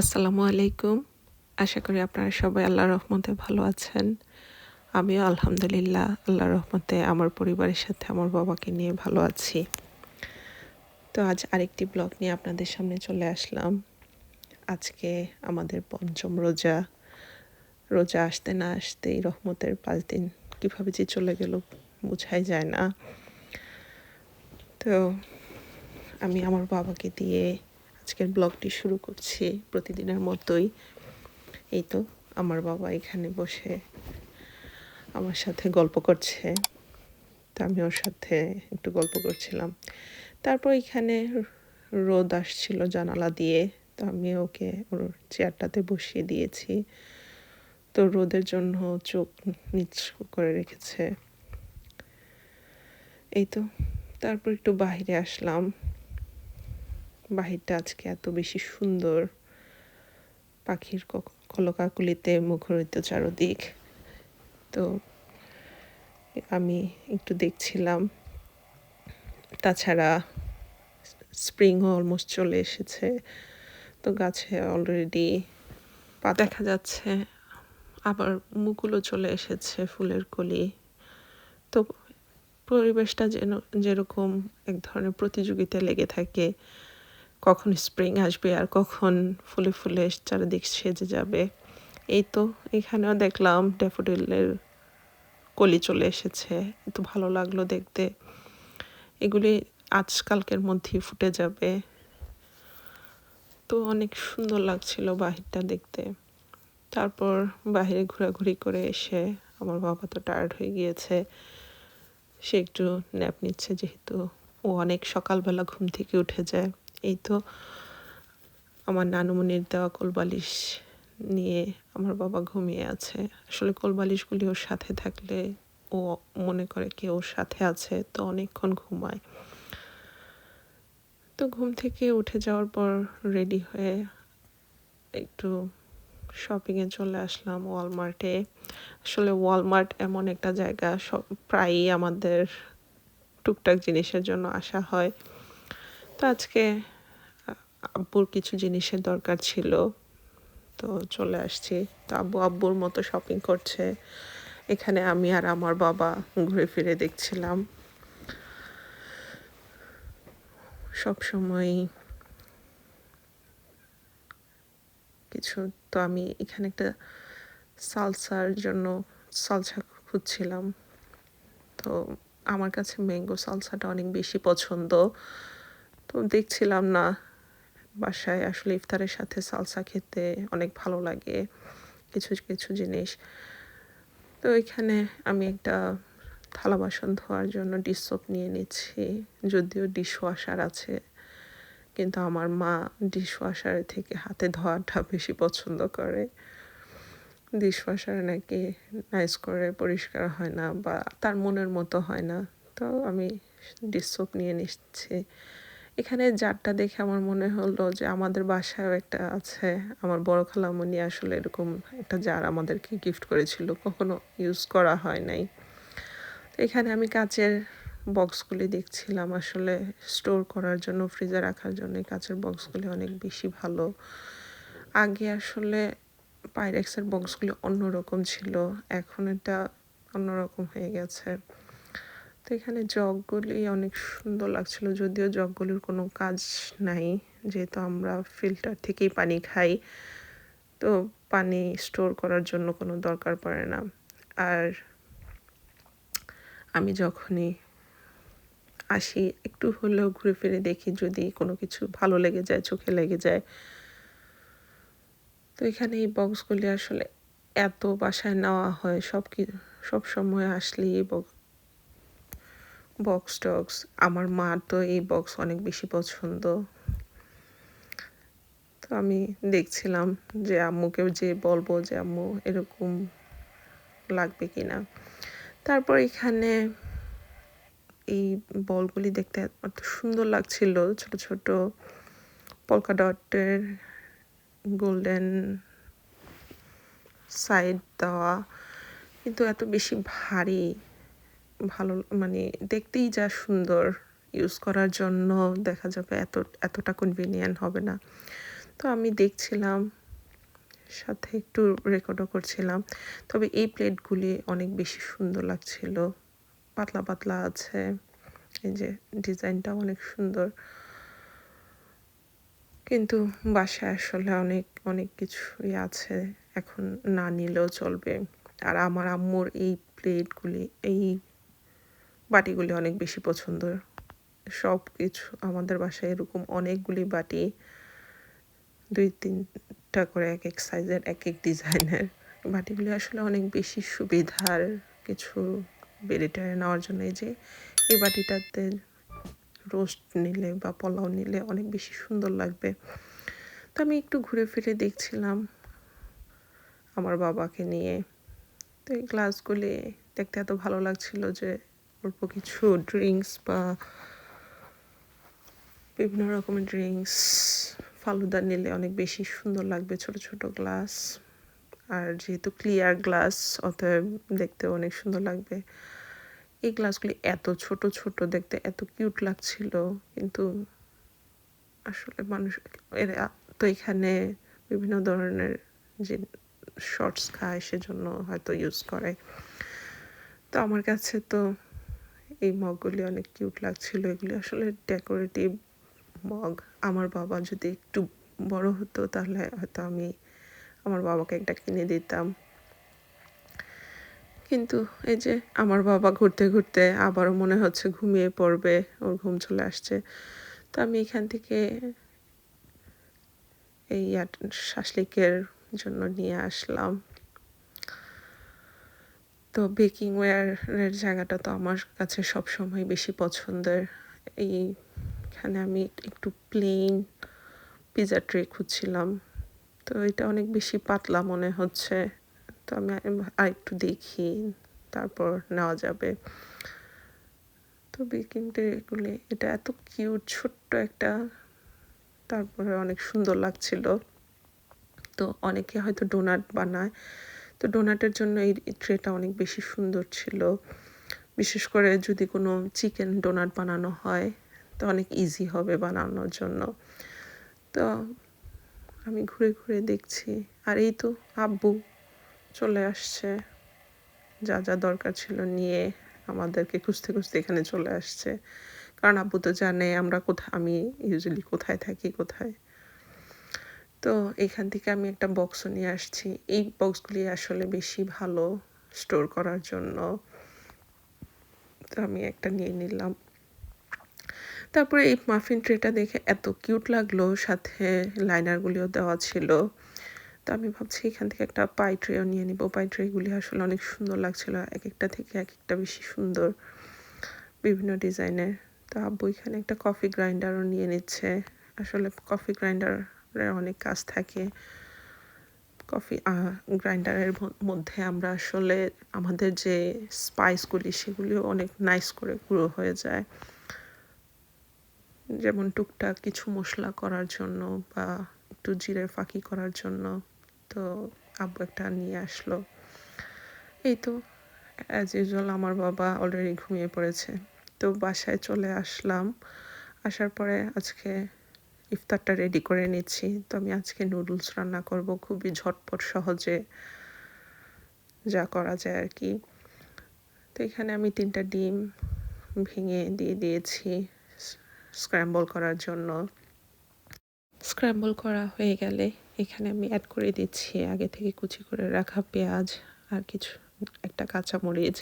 আসসালামু আলাইকুম। আশা করি আপনারা সবাই আল্লাহর রহমতে ভালো আছেন। আমিও আলহামদুলিল্লাহ আল্লাহর রহমতে আমার পরিবারের সাথে আমার বাবাকে নিয়ে ভালো আছি। তো আজ আরেকটি ব্লগ নিয়ে আপনাদের সামনে চলে আসলাম। আজকে আমাদের পঞ্চম রোজা। রোজা আসতে না আসতেই রহমতের পাঁচ দিন কীভাবে যে চলে গেল বোঝাই যায় না। তো আমি আমার বাবাকে দিয়ে আজকের ব্লগটি শুরু করছি প্রতিদিনের মতোই। এই তো, আমার বাবা এখানে বসে আমার সাথে গল্প করছে। তো আমি ওর সাথে একটু গল্প করছিলাম। তারপর এখানে রোদ আসছিল জানালা দিয়ে। তো আমি ওকে ওর চেয়ারটাতে বসিয়ে দিয়েছি। তো রোদের জন্য চোখ নিচ করে রেখেছে। এই তো, তারপর একটু বাইরে আসলাম। বাহিরটা আজকে এত বেশি সুন্দর। পাখির কলকাকুলিতে মুখরিত চারদিক। তো আমি একটু দেখছিলাম। তাছাড়া স্প্রিংও অলমোস্ট চলে এসেছে। তো গাছে অলরেডি পা দেখা যাচ্ছে। আবার মুকুলও চলে এসেছে ফুলের কলি। তো পরিবেশটা যেন, যেরকম এক ধরনের প্রতিযোগিতা লেগে থাকে। কখন স্প্রিং আসবে আর কখন ফুলে ফুলে চারিদিক সেজে যাবে। এই তো এখানেও দেখলাম ড্যাফোডিলের কলি চলে এসেছে। এত ভালো লাগল দেখতে। এগুলি আজকালকের মধ্যেই ফুটে যাবে। তো অনেক সুন্দর লাগছিল বাহিরটা দেখতে। তারপর বাহিরে ঘোরাঘুরি করে এসে আমার বাবা তো টায়ার্ড হয়ে গিয়েছে। সে একটু ন্যাপ নিচ্ছে যেহেতু ও অনেক সকালবেলা ঘুম থেকে উঠে যায়। এই তো আমার নানুমনির দেওয়া কোলবালিশ নিয়ে আমার বাবা ঘুমিয়ে আছে। আসলে কোলবালিশগুলি ওর সাথে থাকলে ও মনে করে কি ওর সাথে আছে, তো অনেকক্ষণ ঘুমায়। তো ঘুম থেকে উঠে যাওয়ার পর রেডি হয়ে একটু শপিংয়ে চলে আসলাম ওয়ালমার্টে আসলে ওয়ালমার্ট এমন একটা জায়গা, সব প্রায়ই আমাদের টুকটাক জিনিসের জন্য আসা হয়। তো আজকে আব্বুর কিছু জিনিসের দরকার ছিল। তো চলে আসছি। তো আব্বু আব্বুর মতো শপিং করছে। এখানে আমি আর আমার বাবা ঘুরে ফিরে দেখছিলাম। সব সময় কিছু তো আমি এখানে একটা সালসার জন্য সালসা খুঁজছিলাম। তো আমার কাছে ম্যাঙ্গো সালসাটা অনেক বেশি পছন্দ। তো দেখছিলাম না বাসায় আসলে ইফতারের সাথে সালসা খেতে অনেক ভালো লাগে, কিছু কিছু জিনিস। তো এখানে আমি একটা থালা বাসন ধোয়ার জন্য ডিশ সোপ নিয়ে নিচ্ছি, যদিও ডিশ ওয়াশার আছে, কিন্তু আমার মা ডিশ ওয়াশার থেকে হাতে ধোয়াটা বেশি পছন্দ করে। ডিশ ওয়াশার নাকি নাইস করে পরিষ্কার হয় না বা তার মনের মতো হয় না, তো আমি ডিশ সোপ নিয়ে নিচ্ছি। এখানে জারটা দেখে আমার মনে হলো যে আমাদের বাসায়ও একটা আছে। আমার বড় খালামণি আসলে এরকম একটা জার আমাদেরকে গিফট করেছিল, কখনো ইউজ করা হয় নাই। এখানে আমি কাচের বক্সগুলি দেখছিলাম আসলে। স্টোর করার জন্য ফ্রিজে রাখার জন্য কাচের বক্সগুলি অনেক বেশি ভালো। আগে আসলে পাইরেক্সের বক্সগুলি অন্যরকম ছিল, এখন এটা অন্যরকম হয়ে গেছে। তো এখানে জগগুলি অনেক সুন্দর লাগছিল, যদিও জগগুলির কোনো কাজ নাই। যেহেতু আমরা ফিল্টার থেকেই পানি খাই, তো পানি স্টোর করার জন্য কোনো দরকার পড়ে না। আর আমি যখনই আসি, একটু হলেও ঘুরে ফিরে দেখি যদি কোনো কিছু ভালো লেগে যায়, চোখে লেগে যায়। তো এখানে এই বক্সগুলি আসলে এত বাসায় নেওয়া হয় সব কি সব সময় আসলেই এই বক্স টক্স আমার মা তো এই বক্স অনেক বেশি পছন্দ। তো আমি দেখছিলাম যে আম্মুকে যে বলব যে আম্মু এরকম লাগবে কি না তারপর এখানে এই বলগুলি দেখতে এত সুন্দর লাগছিল, ছোট ছোট পলকা ডটের গোল্ডেন সাইড দেওয়া। কিন্তু এত বেশি ভারী ভালো মানে দেখতেই যা সুন্দর ইউজ করার জন্য দেখা যাবে এত, এতটা কনভিনিয়েন্ট হবে না। তো আমি দেখছিলাম, সাথে একটু রেকর্ডও করছিলাম। তবে এই প্লেটগুলি অনেক বেশি সুন্দর লাগছিল। পাতলা পাতলা আছে। এই যে ডিজাইনটা অনেক সুন্দর। কিন্তু বাসায় আসলে অনেক অনেক কিছুই আছে। এখন না নিলেও চলবে। আর আমার আম্মুর এই প্লেটগুলি এই বাটিগুলি অনেক বেশি পছন্দ সব কিছু আমাদের বাসায় এরকম অনেকগুলি বাটি, দুই তিনটা করে এক এক সাইজের, এক এক ডিজাইনের। বাটিগুলি আসলে অনেক বেশি সুবিধার কিছু বেড়িটারে নেওয়ার জন্য এই যে, এই বাটিটাতে রোস্ট নিলে বা পোলাও নিলে অনেক বেশি সুন্দর লাগবে। তো আমি একটু ঘুরে ফিরে দেখছিলাম আমার বাবাকে নিয়ে। তো এই গ্লাসগুলি দেখতে এত ভালো লাগছিল যে অল্প কিছু ড্রিঙ্কস বা বিভিন্ন রকমের ড্রিঙ্কস ফালুদা নিলে অনেক বেশি সুন্দর লাগবে ছোট ছোট গ্লাস আর যেহেতু ক্লিয়ার গ্লাস অতএব দেখতে অনেক সুন্দর লাগবে। এই গ্লাসগুলি এত ছোট ছোট, দেখতে এত কিউট লাগছিল। কিন্তু আসলে মানুষ, এরা তো এখানে বিভিন্ন ধরনের যে শর্টস খায়, সেজন্য হয়তো ইউজ করে। তো আমার কাছে তো এই মগগুলি অনেক কিউট লাগছিল। এগুলি আসলে ডেকোরেটিভ মগ। আমার বাবা যদি একটু বড় হতো তাহলে হয়তো আমি আমার বাবাকে একটা কিনে দিতাম। কিন্তু এই যে আমার বাবা ঘুরতে ঘুরতে আবারও মনে হচ্ছে ঘুমিয়ে পড়বে, ওর ঘুম চলে আসছে। তো আমি এখান থেকে এই শাসলিকের জন্য নিয়ে আসলাম। তো বেকিং ওয়ারের জায়গাটা তো আমার কাছে সবসময় বেশি পছন্দের। এইখানে আমি একটু প্লেন পিজা ট্রে খুঁজছিলাম। তো এটা অনেক বেশি পাতলা মনে হচ্ছে। তো আমি আরেকটু দেখি, তারপর নেওয়া যাবে। তো বেকিং ট্রেগুলি এটা এত কিউট ছোট্ট একটা, তারপরে অনেক সুন্দর লাগছিল। তো অনেকে হয়তো ডোনাট বানায়। তো ডোনাটের জন্য এই ট্রেটা অনেক বেশি সুন্দর ছিল। বিশেষ করে যদি কোনো চিকেন ডোনাট বানানো হয়, তো অনেক ইজি হবে বানানোর জন্য। তো আমি ঘুরে ঘুরে দেখছি। আর এই তো আব্বু চলে আসছে। যা যা দরকার ছিল নিয়ে আমাদেরকে খুঁজতে খুঁজতে এখানে চলে আসছে। কারণ আব্বু তো জানে আমরা কোথায় আমি ইউজুয়ালি কোথায় থাকি, কোথায় তো এখান থেকে আমি একটা বক্সও নিয়ে আসছি। এই বক্সগুলি আসলে বেশি ভালো স্টোর করার জন্য। তো আমি একটা নিয়ে নিলাম। তারপরে এই মাফিন ট্রেটা দেখে এত কিউট লাগল, সাথে লাইনারগুলিও দেওয়া ছিল। তো আমি ভাবছি এখান থেকে একটা পাই ট্রেও নিয়ে নিব। পাই ট্রেগুলি আসলে অনেক সুন্দর লাগছিল এক একটা থেকে এক একটা বেশি সুন্দর বিভিন্ন ডিজাইনের তো আব্বু এখানে একটা কফি গ্রাইন্ডারও নিয়ে নিচ্ছে। আসলে কফি গ্রাইন্ডারের অনেক কাজ থাকে। কফি গ্রাইন্ডারের মধ্যে আমরা আসলে আমাদের যে স্পাইসগুলি সেগুলিও অনেক নাইস করে গুঁড়ো হয়ে যায়। যেমন টুকটাক কিছু মশলা করার জন্য বা একটু জিরে ফাঁকি করার জন্য তো আব্বু একটা নিয়ে আসলো। এই তো অ্যাজ ইউজুয়াল আমার বাবা অলরেডি ঘুমিয়ে পড়েছে। তো বাসায় চলে আসলাম। আসার পরে আজকে ইফতারটা রেডি করে নিচ্ছি। তো আমি আজকে নুডলস রান্না করব, খুবই ঝটপট, সহজে যা করা যায় আর কি তো এখানে আমি তিনটা ডিম ভেঙে দিয়ে দিয়েছি স্ক্র্যাম্বল করার জন্য। স্ক্র্যাম্বল করা হয়ে গেলে এখানে আমি অ্যাড করে দিচ্ছি আগে থেকে কুচি করে রাখা পেঁয়াজ আর কিছু, একটা কাঁচামরিচ।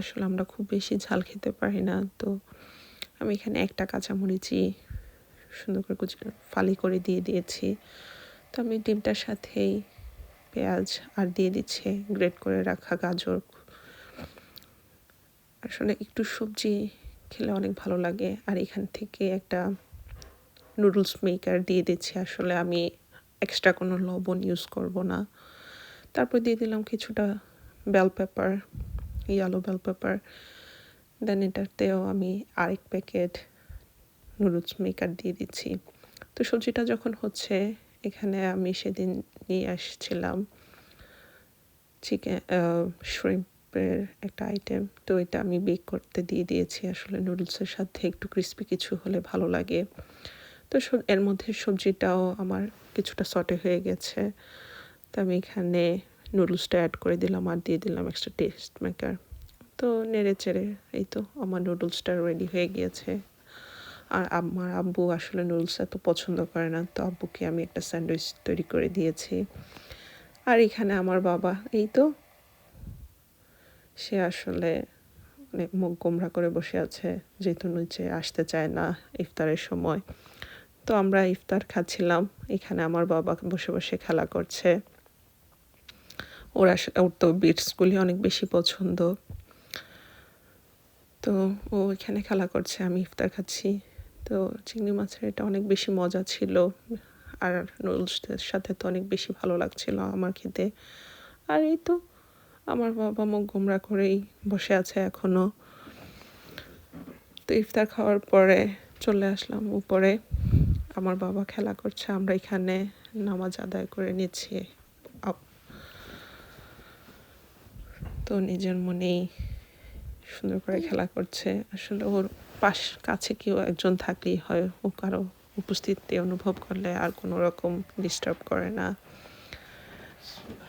আসলে আমরা খুব বেশি ঝাল খেতে পারি না, তো আমি এখানে একটা কাঁচামরিচই সুন্দর করে কুচি ফালি করে দিয়ে দিয়েছি। তো আমি ডিমটার সাথেই পেঁয়াজ আর দিয়ে দিচ্ছে, গ্রেট করে রাখা গাজর। আসলে একটু সবজি খেলে অনেক ভালো লাগে। আর এখান থেকে একটা নুডলস মেকার দিয়ে দিচ্ছি। আসলে আমি এক্সট্রা কোনো লবণ ইউজ করব না। তারপর দিয়ে দিলাম কিছুটা bell pepper yellow bell pepper then এটাতেও আমি আরেক প্যাকেট নুডলস মেকার দিয়ে দিচ্ছি। তো সবজিটা যখন হচ্ছে, এখানে আমি সেদিন নিয়ে আসছিলাম চিকেন শ্রিম্পের একটা আইটেম তো এটা আমি বেক করতে দিয়ে দিয়েছি আসলে নুডলসের সাথে। একটু ক্রিস্পি কিছু হলে ভালো লাগে। তো এর মধ্যে সবজিটাও আমার কিছুটা সটে হয়ে গেছে। তো আমি এখানে নুডলসটা অ্যাড করে দিলাম আর দিয়ে দিলাম এক্সট্রা টেস্ট মেকার তো নেড়ে চেড়ে, এই তো আমার নুডলসটা রেডি হয়ে গিয়েছে। আর আমার আব্বু আসলে নুডলস এত পছন্দ করে না, তো আব্বুকে আমি একটা স্যান্ডউইচ তৈরি করে দিয়েছি। আর এখানে আমার বাবা, এই তো। সে আসলে অনেক মুখ গোমরা করে বসে আছে, যেহেতু নিচে আসতে চায় না ইফতারের সময়। তো আমরা ইফতার খাচ্ছিলাম, এখানে আমার বাবা বসে বসে খেলা করছে। ওরা ওর তো বিটসগুলি অনেক বেশি পছন্দ। তো ও এখানে খেলা করছে, আমি ইফতার খাচ্ছি। তো চিংড়ি মাছের এটা অনেক বেশি মজা ছিল। আর নুডলসের সাথে তো অনেক বেশি ভালো লাগছিল আমার খেতে। আর এই তো আমার বাবা মুখ গোমরা করেই বসে আছে এখনও তো ইফতার খাওয়ার পরে চলে আসলাম উপরে। আমার বাবা খেলা করছে আমরা এখানে নামাজ আদায় করে নিচ্ছি। তো নিজের মনেই সুন্দর করে খেলা করছে। আসলে ওর পাশ কাছে কেউ একজন থাকলেই হয়, ও কারও উপস্থিতি অনুভব করলে আর কোনো রকম ডিস্টার্ব করে না।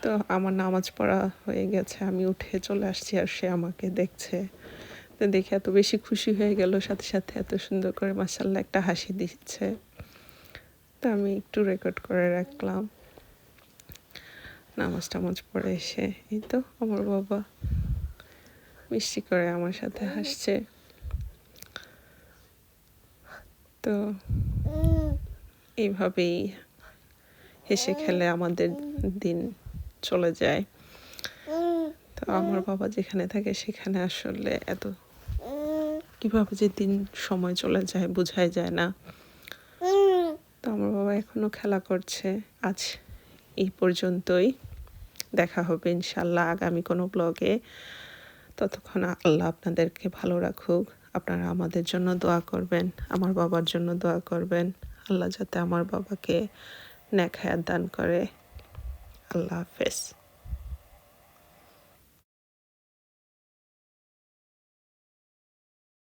তো আমার নামাজ পড়া হয়ে গেছে, আমি উঠে চলে আসছি আর সে আমাকে দেখছে। তো দেখে এত বেশি খুশি হয়ে গেল, সাথে সাথে এত সুন্দর করে মাসাল্লাহ একটা হাসি দিচ্ছে। তো আমি একটু রেকর্ড করে রাখলাম। নামাজ টামাজ পড়ে এসে, এই তো আমার বাবা মিষ্টি করে আমার সাথে হাসছে। তো এইভাবেই হেসে খেলে আমাদের দিন চলে যায়। তো আমার বাবা যেখানে থাকে সেখানে আসলে এত কীভাবে যে দিন সময় চলে যায় বোঝাই যায় না। তো আমার বাবা এখনও খেলা করছে। আজ এই পর্যন্তই। দেখা হবে ইনশাল্লাহ আগামী কোনো ব্লগে ততক্ষণ আল্লাহ আপনাদেরকে ভালো রাখুক। আপনারা আমাদের জন্য দোয়া করবেন, আমার বাবার জন্য দোয়া করবেন। আল্লাহ যাতে আমার বাবাকে ন্যাক হায়াত দান করে। আল্লাহ হাফেজ।